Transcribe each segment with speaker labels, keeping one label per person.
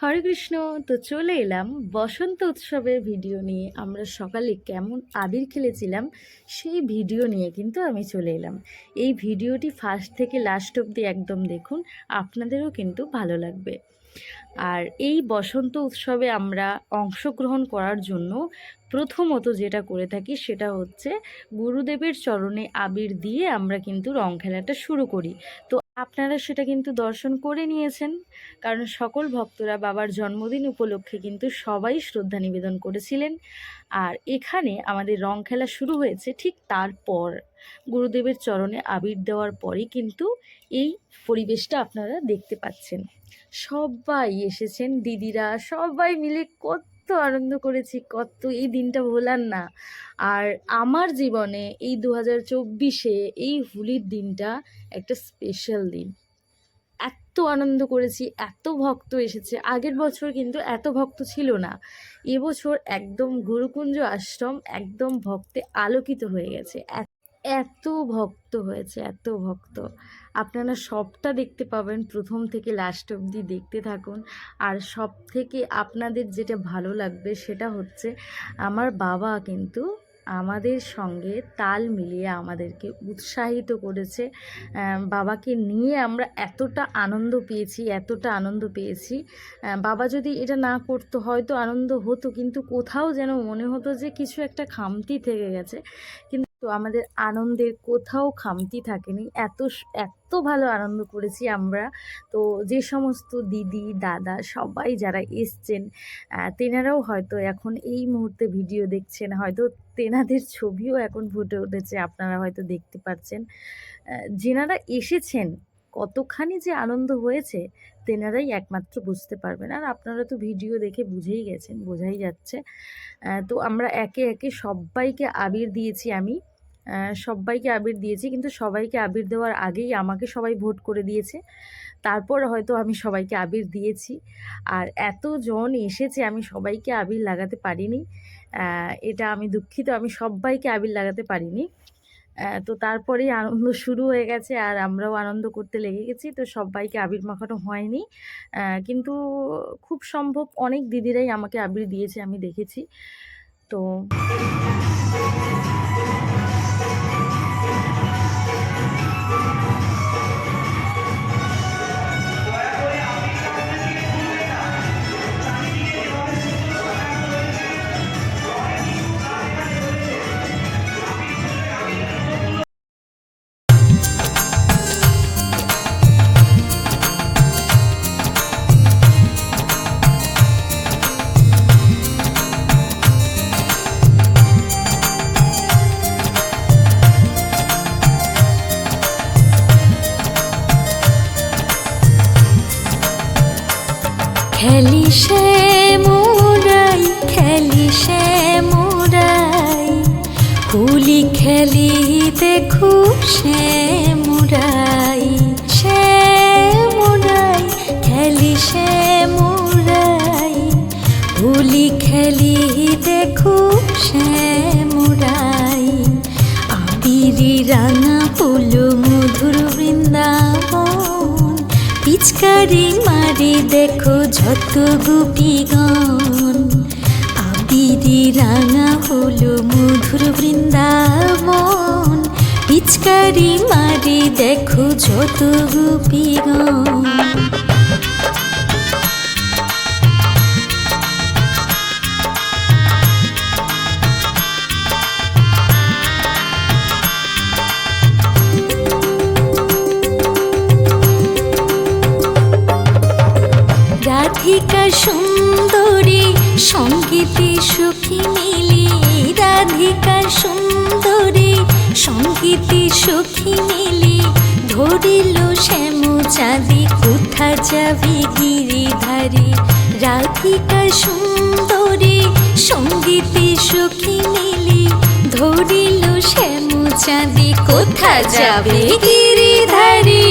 Speaker 1: হরে কৃষ্ণ, তো চলে এলাম বসন্ত উৎসবের ভিডিও নিয়ে। আমরা সকালে কেমন আবির খেলেছিলাম, সেই ভিডিও নিয়ে কিন্তু আমি চলে এলাম। এই ভিডিওটি ফার্স্ট থেকে লাস্ট অবধি একদম দেখুন, আপনাদেরও কিন্তু ভালো লাগবে। আর এই বসন্ত উৎসবে আমরা অংশগ্রহণ করার জন্য প্রথমত যেটা করে থাকি সেটা হচ্ছে গুরুদেবের চরণে আবির দিয়ে আমরা কিন্তু রং খেলাটা শুরু করি। তো আপনারা সেটা কিন্তু দর্শন করে নিয়েছেন। কারণ সকল ভক্তরা বাবার জন্মদিন উপলক্ষে কিন্তু সবাই শ্রদ্ধা নিবেদন করেছিলেন। আর এখানে আমাদের রং খেলা শুরু হয়েছে ঠিক তারপর। গুরুদেবের চরণে আবির দেওয়ার পরই কিন্তু এই পরিবেশটা আপনারা দেখতে পাচ্ছেন। সবাই এসেছেন, দিদিরা সবাই মিলে কত আনন্দ করেছি, কত এই দিনটা ভোলার না। আর আমার জীবনে এই দু হাজার চব্বিশে এই হোলির দিনটা একটা স্পেশাল দিন। এত আনন্দ করেছি, এত ভক্ত এসেছে। আগের বছর কিন্তু এত ভক্ত ছিল না। এবছর একদম গুরুকুঞ্জ আশ্রম একদম ভক্তে আলোকিত হয়ে গেছে। এত- ভক্ত হয়েছে, এত ভক্ত। আপনারা সবটা দেখতে পাবেন, প্রথম থেকে লাস্ট অবধি দেখতে থাকুন। আর সব থেকে আপনাদের যেটা ভালো লাগবে সেটা হচ্ছে, আমার বাবা কিন্তু আমাদের সঙ্গে তাল মিলিয়ে আমাদেরকে উৎসাহিত করেছে। বাবাকে নিয়ে আমরা এতটা আনন্দ পেয়েছি, এতটা আনন্দ পেয়েছি। বাবা যদি এটা না করতো, হয়তো আনন্দ হতো, কিন্তু কোথাও যেন মনে হতো যে কিছু একটা খামতি থেকে গেছে। কিন্তু আমাদের আনন্দের কোথাও খামতি থাকেনি। এত এত ভালো আনন্দ করেছি আমরা। তো যে সমস্ত দিদি, দাদা সবাই যারা এসছেন তেনারাও হয়তো এখন এই মুহূর্তে ভিডিও দেখছেন। হয়তো তেনাদের ছবিও এখন ফুটে উঠেছে, আপনারা হয়তো দেখতে পাচ্ছেন। যেনারা এসেছেন, কতখানি যে আনন্দ হয়েছে, তেনারাই একমাত্র বুঝতে পারবেন। আর আপনারা তো ভিডিও দেখে বুঝেই গেছেন, বোঝাই যাচ্ছে। তো আমরা একে একে সবাইকে আবির দিয়েছি আমি। সবাইকে আবির দিয়েছি, কিন্তু সবাইকে আবির দেওয়ার আগেই আমাকে সবাই ভোট করে দিয়েছে। তারপর হয়তো আমি সবাইকে আবির দিয়েছি। আর এতজন এসেছে, আমি সবাইকে আবির লাগাতে পারিনি। এটা আমি দুঃখিত, আমি সবাইকে আবির লাগাতে পারিনি। তো তারপরেই আনন্দ শুরু হয়ে গেছে, আর আমরাও আনন্দ করতে লেগে গেছি। তো সবাইকে আবির মাখানো হয়নি। কিন্তু খুব সম্ভব, অনেক দিদিরাই আমাকে আবির দিয়েছে, আমি দেখেছি। তো
Speaker 2: সে মোরাই সে মোরাই খেলি সে মোরাই হোলি খেলি দেখো সে মোরাই আবিরি রাঙা পুলো মধুর বৃন্দাবন। পিচকারি মারি দেখো যত গোপীগণ আবিরি রাঙা হলো মধুর বৃন্দাবন। পিচকারি মারি দেখো যত গোপীগণ রাধিকা সুন্দরী সঙ্গীতে সুখী মিলি রাধিকা সুন্দরী সঙ্গীতে সুখী মিলি ধরিল শ্যাম চাঁদি, কোথা যাবি গিরিধারী রাধিকা সুন্দরী সঙ্গীতে সুখী মিলি ধরিল শ্যাম চাঁদি, কোথা যাবে গিরিধারী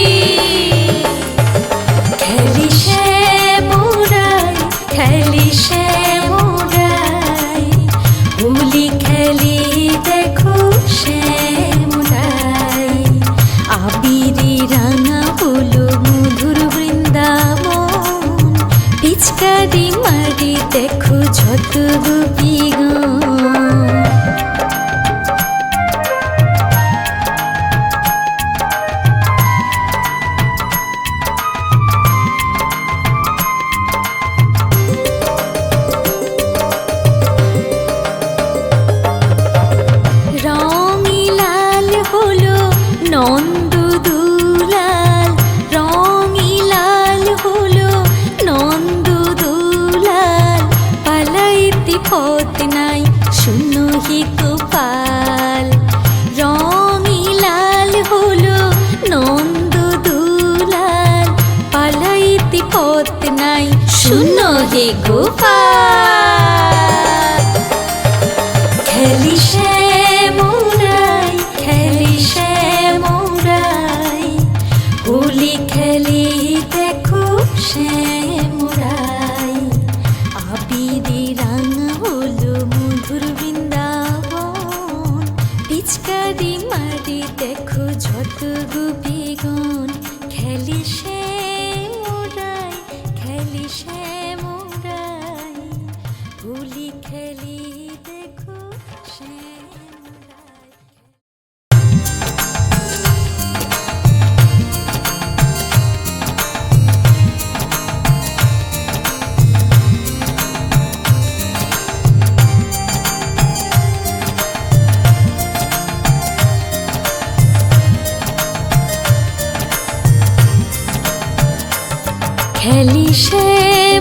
Speaker 2: খেলি সে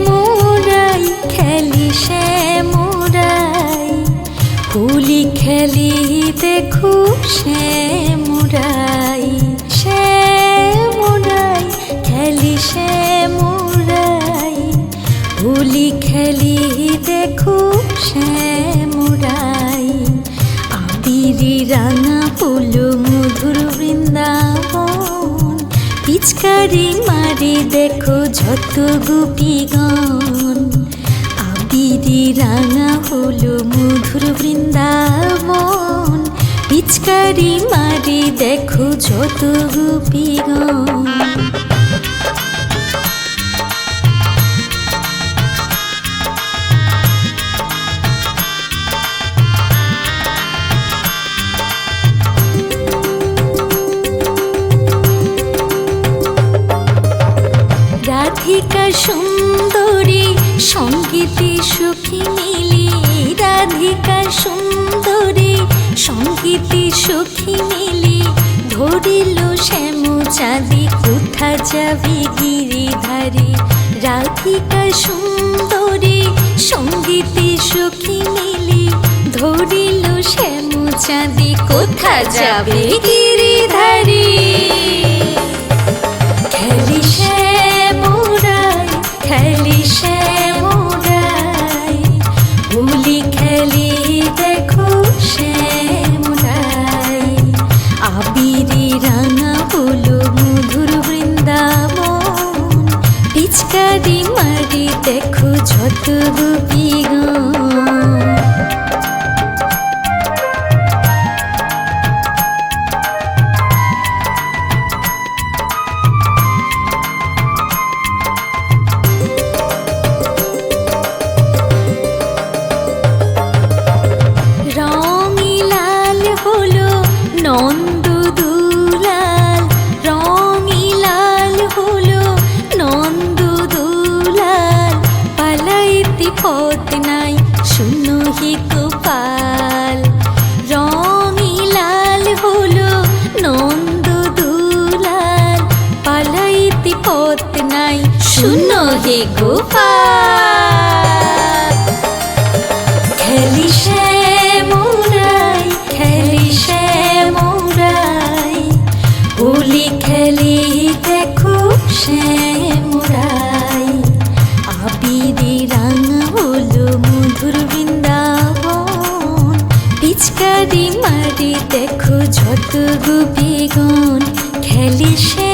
Speaker 2: মোরাই খেলি সে মোরাই হোলি খেলি দেখো সে মোরাই সে মোরাই খেলি সে মোরাই হোলি খেলি দেখো সে মোরাই আবিরি রাঙা পুলো মধুর বৃন্দাবন পিচকারি মারি দেখো যত গোপীগণ। আবিরি রাঙা হলো মধুর বৃন্দাবন। পিচকারি মারি দেখো যত গুপি রাধিকা সুন্দরী, সঙ্গীতে সুখী মিলি, ধরিল শ্যাম চাঁদি, কোথা যাবে গিরিধারী? রাধিকা সুন্দরী, সঙ্গীতে সুখী মিলি, ধরিল শ্যাম চাঁদি, কোথা যাবে গিরিধারী? হলো মধুর বৃন্দাবন পিচকারি মারি দেখো যত গোপীগণ পথ নাই, শূন্য হি গোপাল। রঙি লাল হলো নন্দ দুলাল, পালাইতি পথ নাই, শূন্য হে গোপাল। যত গুপি খেলি সে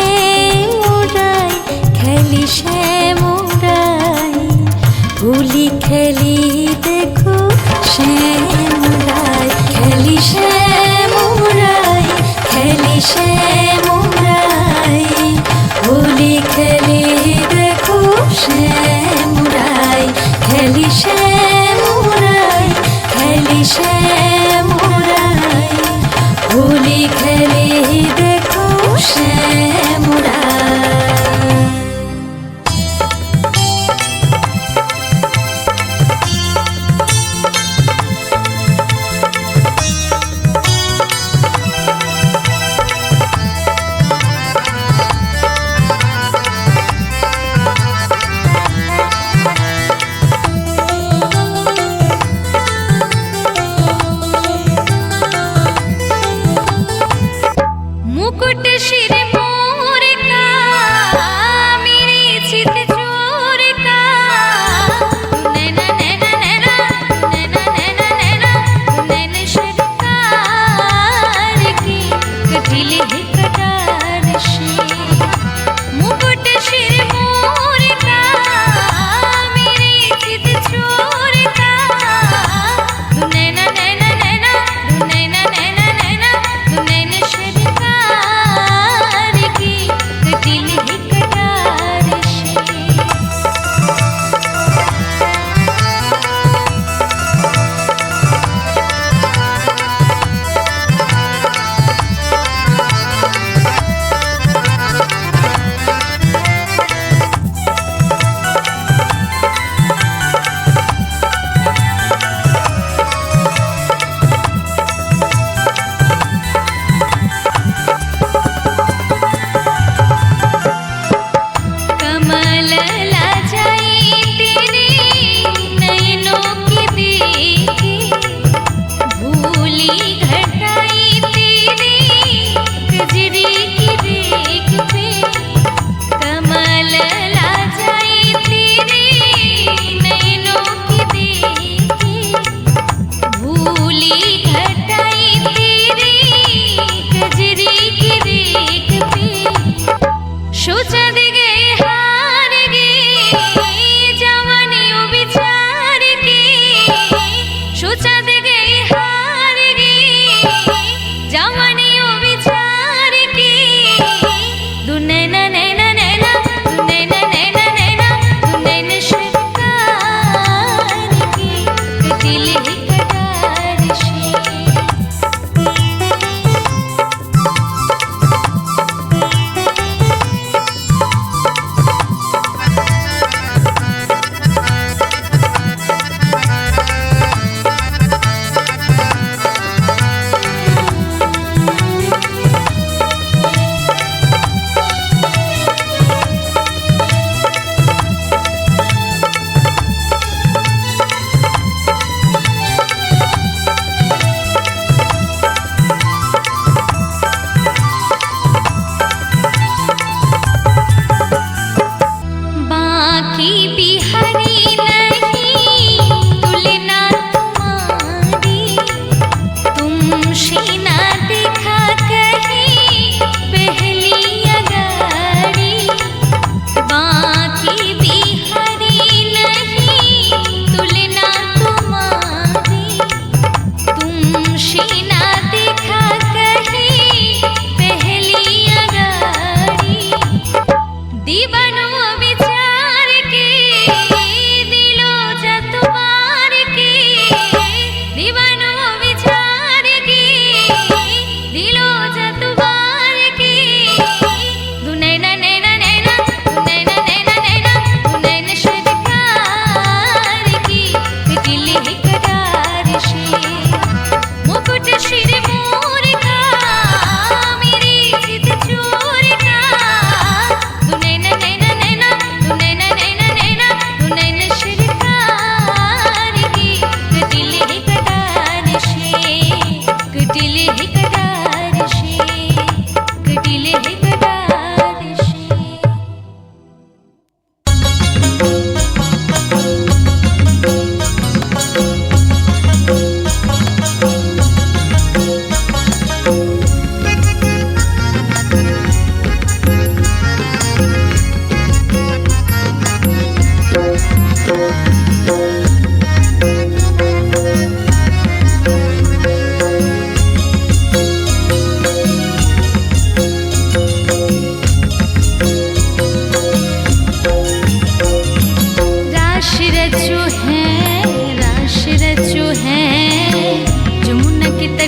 Speaker 2: ಬಿ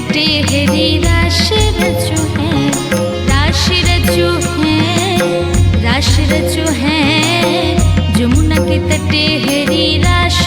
Speaker 2: तटे हरी राश रचो है राश रचो है राश रचो है जमुना के तटे हरी राश